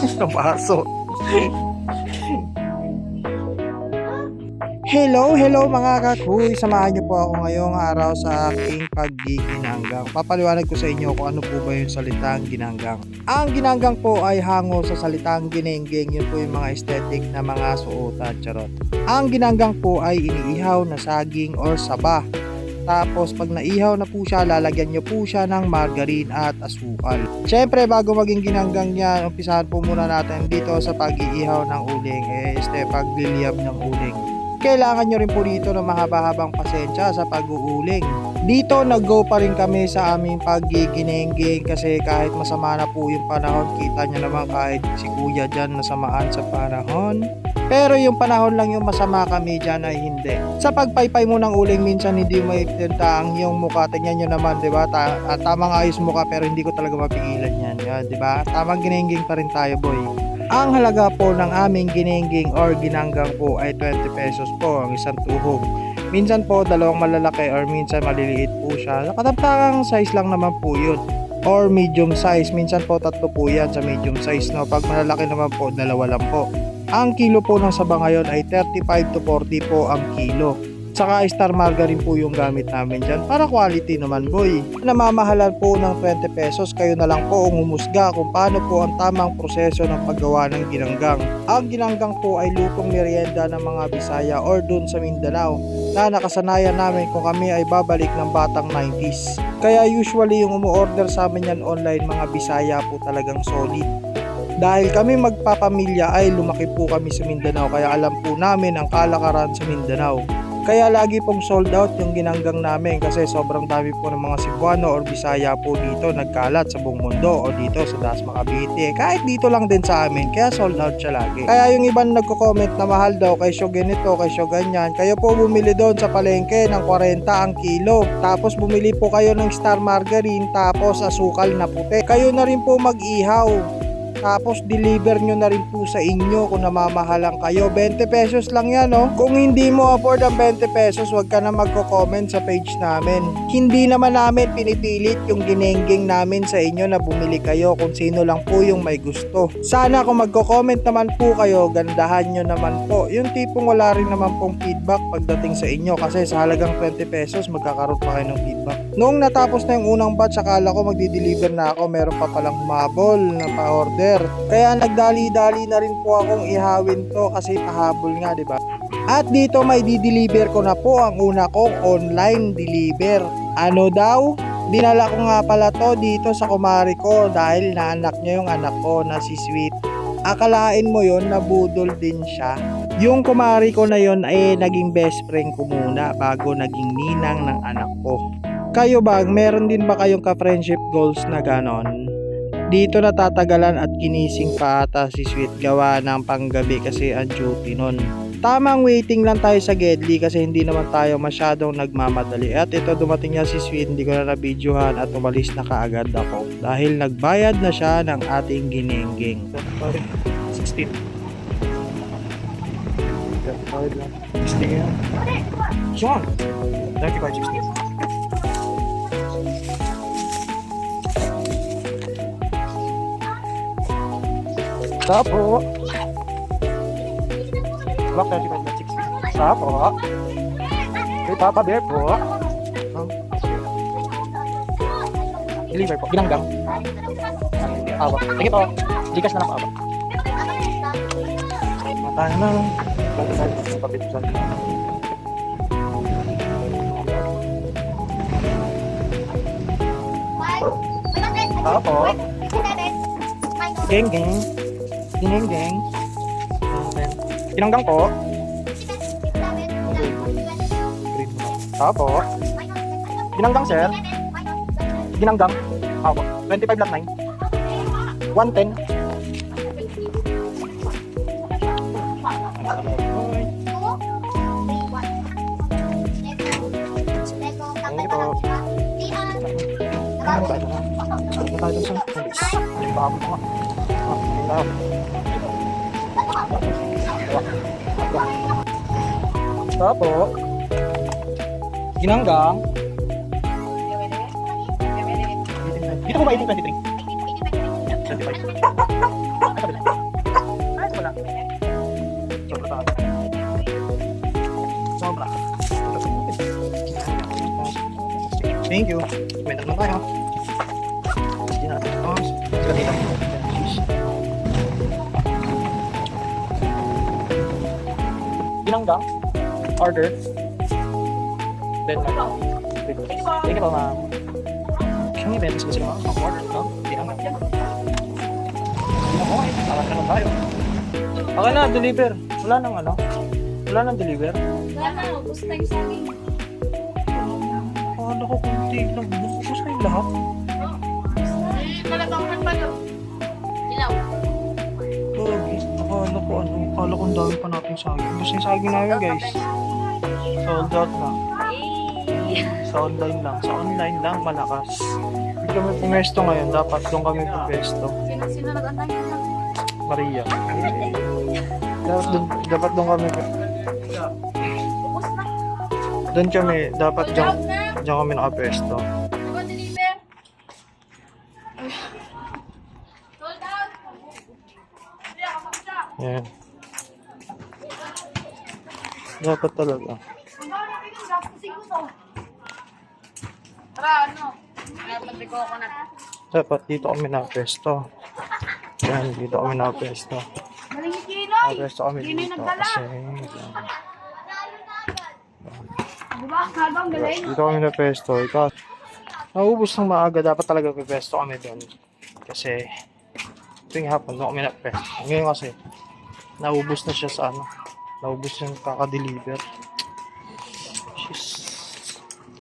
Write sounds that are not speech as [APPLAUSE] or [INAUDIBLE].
[LAUGHS] Sa baso. Hello, hello mga kakuy. Samahan niyo po ako ngayong araw sa aking paggiginanggang. Papaliwanag ko sa inyo kung ano po ba yung salitang ginanggang. Ang ginanggang po ay hango sa salitang ginenggeng. Yun po yung mga aesthetic na mga suotan. Charot. Ang ginanggang po ay iniihaw na saging or saba. Tapos pag naihaw na po siya, lalagyan nyo po siya ng margarine at asukal. Siyempre, bago maging ginanggang yan, umpisahan po muna natin dito sa pag-iihaw ng uling. Eh, este, pagliliyab ng uling kailangan nyo rin po dito ng mahaba-habang pasensya sa pag-uuling. Dito nag-go pa rin kami sa aming paggiginengging kasi kahit masama na po yung panahon, kita nyo naman kahit si kuya dyan nasamaan sa panahon. Pero yung panahon lang yung masama kami dyan ay hindi. Sa pagpaypay mo ng uling, minsan hindi mo itinta ang iyong mukha. Tingnan nyo naman, di ba? Ta- ah, tamang ayos mukha pero hindi ko talaga mapigilan yan. yan di ba? Tamang ginengging pa rin tayo, boy. Ang halaga po ng aming giningging or ginanggang po ay 20 pesos po ang isang tuhog. Minsan po dalawang malalaki or minsan maliliit po siya. Nakatamtakang size lang naman po yun. Or medium size. Minsan po tatlo po yan sa medium size. No? Pag malalaki naman po, dalawa lang po. Ang kilo po ng saba ngayon ay 35 to 40 po ang kilo. Saka star margarine po yung gamit namin dyan para quality naman boy. Namamahalan po ng 20 pesos kayo na lang po ang humusga kung paano po ang tamang proseso ng paggawa ng ginanggang. Ang ginanggang po ay lutong merienda ng mga Bisaya or dun sa Mindanao na nakasanayan namin kung kami ay babalik ng batang 90s. Kaya usually yung umu-order sa amin yan online mga Bisaya po talagang solid. Dahil kami magpapamilya ay lumaki po kami sa Mindanao kaya alam po namin ang kalakaran sa Mindanao. Kaya lagi pong sold out yung ginanggang namin kasi sobrang dami po ng mga Cebuano or Bisaya po dito nagkalat sa buong mundo o dito sa Dasma Cavite. Kahit dito lang din sa amin kaya sold out siya lagi. Kaya yung iba na nagko-comment na mahal daw kay Syo ganito, kay Syo ganyan. Kayo po bumili doon sa palengke ng 40 ang kilo. Tapos bumili po kayo ng Star Margarine tapos asukal na puti. Kayo na rin po mag-ihaw. Tapos deliver nyo na rin po sa inyo kung namamahalan kayo. 20 pesos lang yan, no? Kung hindi mo afford ang 20 pesos, wag ka na magko-comment sa page namin. Hindi naman namin pinipilit yung ginengging namin sa inyo na bumili kayo kung sino lang po yung may gusto. Sana kung magko-comment naman po kayo, gandahan nyo naman po. Yung tipong wala rin naman pong feedback pagdating sa inyo kasi sa halagang 20 pesos magkakaroon pa kayo ng feedback. Noong natapos na yung unang batch, akala ko magdi-deliver na ako, meron pa palang humabol na pa-order. Kaya nagdali-dali na rin po akong ihawin to kasi pahabol nga, di ba? At dito may di-deliver ko na po ang una kong online deliver. Ano daw? Dinala ko nga pala to dito sa kumari ko dahil naanak niya yung anak ko na si Sweet. Akalain mo yon nabudol din siya. Yung kumari ko na yon ay naging best friend ko muna bago naging ninang ng anak ko. Kayo ba, meron din ba kayong ka-friendship goals na ganon? Dito natatagalan at ginising pa ata si Sweet gawa ng panggabi kasi ang duty nun. Tamang waiting lang tayo sa Gedli kasi hindi naman tayo masyadong nagmamadali. At ito dumating niya si Sweet, hindi ko na nabidyohan at umalis na kaagad ako. Dahil nagbayad na siya ng ating giningging. 16. 16 yan. Yan. 35, Sapo. Block 35 na 60. Sapo. Kay Papa Bear po. Deliver po. Ginanggang. Awa. Sige po. Gcash na lang po awa. Matahan na. Sa pabitusan. Geng geng. Geng geng. Ginanggang po. Sapo. Ginanggang sir. Ginanggang. Awa. 25 lang 9. 110. Ano ba ito? Ano tayo dun sa police? Yung Tapo. Ginanggang. Dito mo ba 1823? 25. Ayos wala. Sobra. Sobra. Thank you. May naman tayo. Hindi natin. Oh. Binanggang. Order. Then, Thank you po, ma'am. Kami, meron sila sila mga order, no? Binanggang. Okay, tara na tayo. Okay na, deliver. Wala nang ano? Wala nang deliver. Wala na, ubus na yung saging. Akala ko kunti lang. Bukos kayo lahat. Malatawakan pa yun. Ilaw. Ko ano. Akala ko ang dami pa natin saging. Gusto yung saging namin guys. Sold out na. Sa online lang. Sa online lang malakas. Hindi kami pumesto ngayon. Dapat doon kami pumesto. Sino, sino nag-antay? Maria. Dapat doon, dapat doon kami. Doon kami. Dapat diyan, diyan kami nakapesto. Diba deliver? Sold out. Hindi, ako siya. Yan. Dapat talaga. Tara, ano? Dapat dito kami nakapesto. Yan, dito kami Kinoy. Nakapesto kami dito kasi... Diba? Kagang galing. Dito kami na pesto. Ikaw, naubos ng maaga. Dapat talaga pesto kami doon. Kasi, tuwing hapon, doon kami na pesto. Ngayon kasi, naubos na siya sa ano. Naubos yung kakadeliver.